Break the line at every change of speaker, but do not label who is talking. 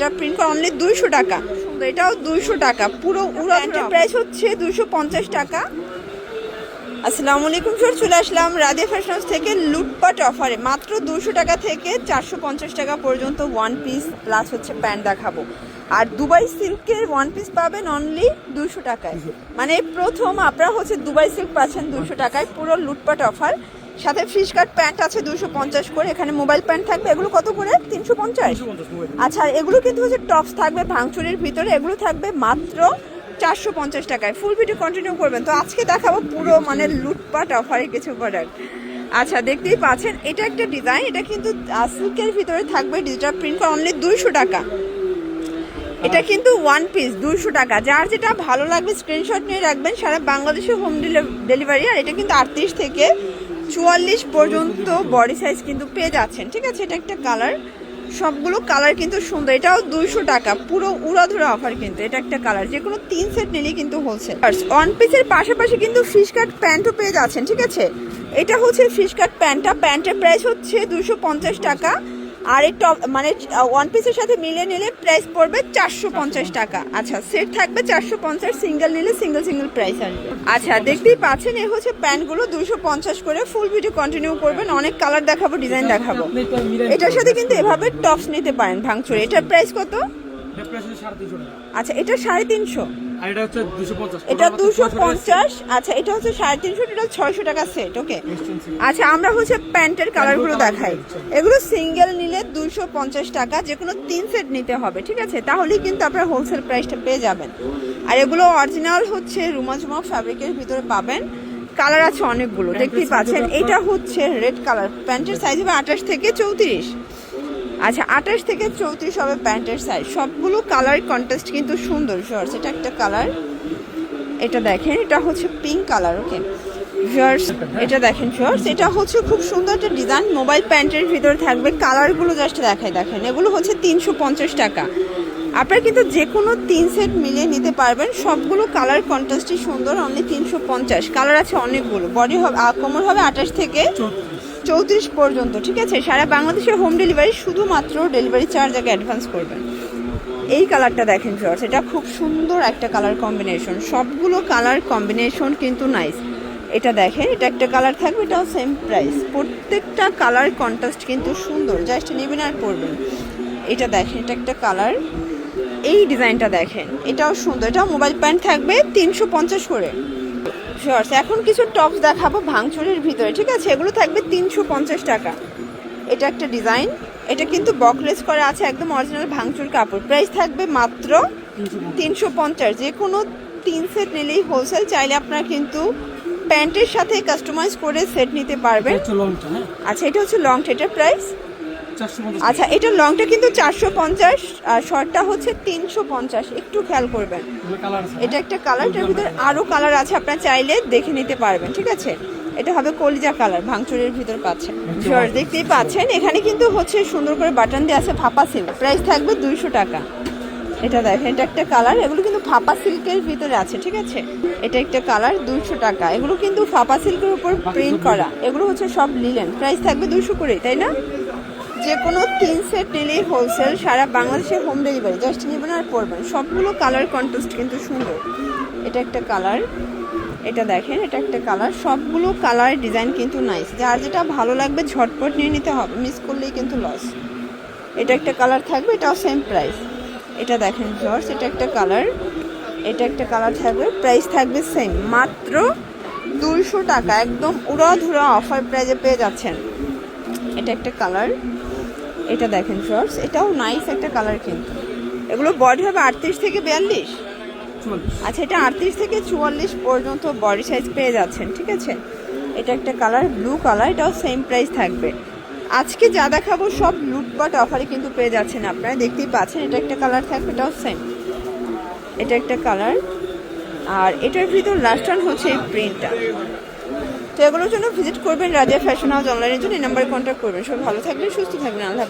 Digital print করা only দুইশো টাকা। এটাও দুইশো টাকা। পুরো উড়া প্রাইস হচ্ছে দুইশো পঞ্চাশ টাকা। আসসালামু আলাইকুম স্যার চলে আসলাম রাধে ফ্যাশন হাউস থেকে লুটপাট অফারে মাত্র দুশো টাকা থেকে চারশো পঞ্চাশ টাকা পর্যন্ত ওয়ান পিস প্লাস হচ্ছে প্যান্ট দেখাবো। আর দুবাই সিল্কের ওয়ান পিস পাবেন অনলি দুশো টাকায়। মানে প্রথম আপনারা হচ্ছে দুবাই সিল্ক পাচ্ছেন দুশো টাকায়। পুরো লুটপাট অফার সাথে ফিশ কাট প্যান্ট আছে দুশো পঞ্চাশ করে এখানে মোবাইল প্যান্ট থাকবে এগুলো কত করে? তিনশো পঞ্চাশ? আচ্ছা এগুলো কিন্তু হচ্ছে টপস থাকবে ভাঙচুরের ভিতরে এগুলো থাকবে মাত্র চারশো পঞ্চাশ টাকায়। ফুল ভিডিও কন্টিনিউ করবেন। তো আজকে দেখাবো পুরো মানে লুটপাট অফারে কিছু প্রোডাক্ট আচ্ছা দেখতেই পাচ্ছেন এটা একটা ডিজাইন এটা কিন্তু সিল্কের ভিতরে থাকবে ডিজিটাল প্রিন্ট করা অনলি দুইশো টাকা। এটা কিন্তু ওয়ান পিস দুইশো টাকা। যার যেটা ভালো লাগবে স্ক্রিনশট নিয়ে রাখবেন সারা বাংলাদেশে হোম ডেলিভারি আর এটা কিন্তু আটত্রিশ থেকে চুয়াল্লিশ পর্যন্ত বডি সাইজ কিন্তু পেয়ে যাচ্ছেন, ঠিক আছে? এটা একটা কালার সবগুলো কালার কিন্তু সুন্দর। এটাও দুইশো টাকা, পুরো উড়াধুরা অফার কিন্তু, এটা একটা কালার যে কোনো তিন সেট নিলেই কিন্তু হোলসেল ওয়ান পিসের পাশাপাশি কিন্তু ফিশ কাট প্যান্টও পেয়ে যাচ্ছেন, ঠিক আছে? এটা হচ্ছে ফিশ কাট প্যান্টটা প্যান্টের প্রাইস হচ্ছে দুশো টাকা। আর এই টপ মানে ওয়ান পিসের সাথে মিলে নিলে প্রাইস পড়বে চারশো পঞ্চাশ টাকা। আচ্ছা সেট থাকবে চারশো পঞ্চাশ সিঙ্গেল নিলে সিঙ্গেল সিঙ্গেল প্রাইস আসবে আচ্ছা দেখতেই পাচ্ছেন এ হচ্ছে প্যান্টগুলো দুশো পঞ্চাশ করে ফুল ভিডিও কন্টিনিউ করবেন। অনেক কালার দেখাবো ডিজাইন দেখাবো। এটার সাথে কিন্তু এভাবে টপস নিতে পারেন ভাঙচুর। এটার প্রাইস কত? আচ্ছা এটা সাড়ে তিনশো।
এটা দুশো পঞ্চাশ।
আচ্ছা এটা হচ্ছে সাড়ে তিনশো এটা ছয়শো টাকা সেট ওকে আচ্ছা আমরা হচ্ছে প্যান্টের কালারগুলো দেখাই। এগুলো সিঙ্গেল নিলে দুশো পঞ্চাশ টাকা যে কোনো তিন সেট নিতে হবে ঠিক আছে? তাহলেই কিন্তু আপনার হোলসেল প্রাইসটা পেয়ে যাবেন। আর এগুলো অরিজিনাল হচ্ছে রুমা ঝুমা ফ্যাব্রিকের ভিতরে পাবেন। কালার আছে অনেকগুলো দেখতেই পাচ্ছেন। এটা হচ্ছে রেড কালার প্যান্টের সাইজ হবে আঠাশ থেকে চৌত্রিশ। আচ্ছা আঠাশ থেকে চৌত্রিশ হবে প্যান্টের সাইজ সবগুলো কালার কন্টেস্ট কিন্তু সুন্দর শর্টস এটা একটা কালার এটা দেখেন, এটা হচ্ছে পিঙ্ক কালার ওকে শর্টস এটা দেখেন শর্টস এটা হচ্ছে খুব সুন্দর একটা ডিজাইন মোবাইল প্যান্টের ভিতরে থাকবে কালারগুলো জাস্ট দেখাই, দেখেন। এগুলো হচ্ছে তিনশো পঞ্চাশ টাকা। আপনারা কিন্তু যে কোনো তিন সেট মিলিয়ে নিতে পারবেন। সবগুলো কালার কন্ট্রাস্টই সুন্দর অনলি তিনশো পঞ্চাশ। কালার আছে অনেকগুলো। বডি হবে কোমর হবে আঠাশ থেকে চৌত্রিশ পর্যন্ত, ঠিক আছে? সারা বাংলাদেশের হোম ডেলিভারি শুধুমাত্র ডেলিভারি চার্জ আগে অ্যাডভান্স করবেন। এই কালারটা দেখেন শর্টস এটা খুব সুন্দর একটা কালার কম্বিনেশন সবগুলো কালার কম্বিনেশন কিন্তু নাইস এটা দেখেন, এটা একটা কালার থাকবে, এটাও সেম প্রাইস প্রত্যেকটা কালার কন্ট্রাস্ট কিন্তু সুন্দর জাস্ট নেবেন আর পরবেন। এটা দেখেন, এটা একটা কালার এই ডিজাইনটা দেখেন, এটাও সুন্দর। এটাও মোবাইল প্যান্ট থাকবে তিনশো পঞ্চাশ করে। শর্টস এখন কিছু টপস দেখাবো ভাঙচুরের ভিতরে ঠিক আছে? এগুলো থাকবে তিনশো পঞ্চাশ টাকা। এটা একটা ডিজাইন এটা কিন্তু বকলেস করা আছে একদম অরিজিনাল ভাঙচুর কাপড়। প্রাইস থাকবে মাত্র তিনশো পঞ্চাশ। যে কোনো তিন সেট নিলেই হোলসেল চাইলে আপনারা কিন্তু প্যান্টের সাথে কাস্টমাইজ করে সেট নিতে পারবেন।
হ্যাঁ?
আচ্ছা এটা হচ্ছে লং এটার প্রাইস আচ্ছা এটা লংটা কিন্তু চারশো পঞ্চাশ আর শর্টটা হচ্ছে তিনশো পঞ্চাশ। একটু খেয়াল করবেন। এটা একটা কালার এটার ভিতরে আরও কালার আছে আপনার চাইলে দেখে নিতে পারবেন ঠিক আছে? এটা হবে কলিজা কালার ভাঙচুরের ভিতর পাচ্ছেন। Sure, দেখতেই পাচ্ছেন। এখানে কিন্তু হচ্ছে সুন্দর করে বাটন দিয়ে আছে ফাপা সিল্ক প্রাইস থাকবে দুইশো টাকা। এটা দেখেন এটা একটা কালার এগুলো কিন্তু ফাপা সিল্কের ভিতরে আছে ঠিক আছে? এটা একটা কালার দুইশো টাকা। এগুলো কিন্তু ফাপা সিল্কের উপর প্রিন্ট করা। এগুলো হচ্ছে সব লিলেন প্রাইস থাকবে দুইশো করে তাই না? যে কোনো তিন সেট নিলেই হোলসেল সারা বাংলাদেশে হোম ডেলিভারি জাস্ট নেবেন আর পরবেন। সবগুলো কালার কন্ট্রাস্ট কিন্তু সুন্দর। এটা একটা কালার এটা দেখেন, এটা একটা কালার সবগুলো কালার ডিজাইন কিন্তু নাইস যার যেটা ভালো লাগবে ঝটপট নিয়ে নিতে হবে মিস করলেই কিন্তু লস এটা একটা কালার থাকবে, এটাও সেম প্রাইস এটা দেখেন জর্জ এটা একটা কালার এটা একটা কালার থাকবে প্রাইস থাকবে সেম মাত্র দুশো টাকা, একদম উড়াধুরা অফার প্রাইজে পেয়ে যাচ্ছেন। এটা একটা কালার এটা দেখেন শর্টস এটাও নাইস একটা কালার কিন্তু। এগুলো বডি হবে আটত্রিশ থেকে বিয়াল্লিশ? আচ্ছা এটা আটত্রিশ থেকে চুয়াল্লিশ পর্যন্ত বডি সাইজ পেয়ে যাচ্ছেন ঠিক আছে? এটা একটা কালার ব্লু কালার এটাও সেম প্রাইস থাকবে। আজকে যা দেখাবো সব লুটপাট অফারে কিন্তু পেয়ে যাচ্ছেন আপনারা দেখতেই পাচ্ছেন এটা একটা কালার থাকবে এটাও সেম এটা একটা কালার আর এটার ভিতর লাস্ট ওয়ান হচ্ছে এই প্রিন্টটা তো এগুলোর জন্য ভিজিট করবেন রাজা ফ্যাশন হাউস অনলাইনের জন্য এই নাম্বারে কন্ট্যাক্ট করবেন। সবাই ভালো থাকবেন সুস্থ থাকবেন আল্লাহ।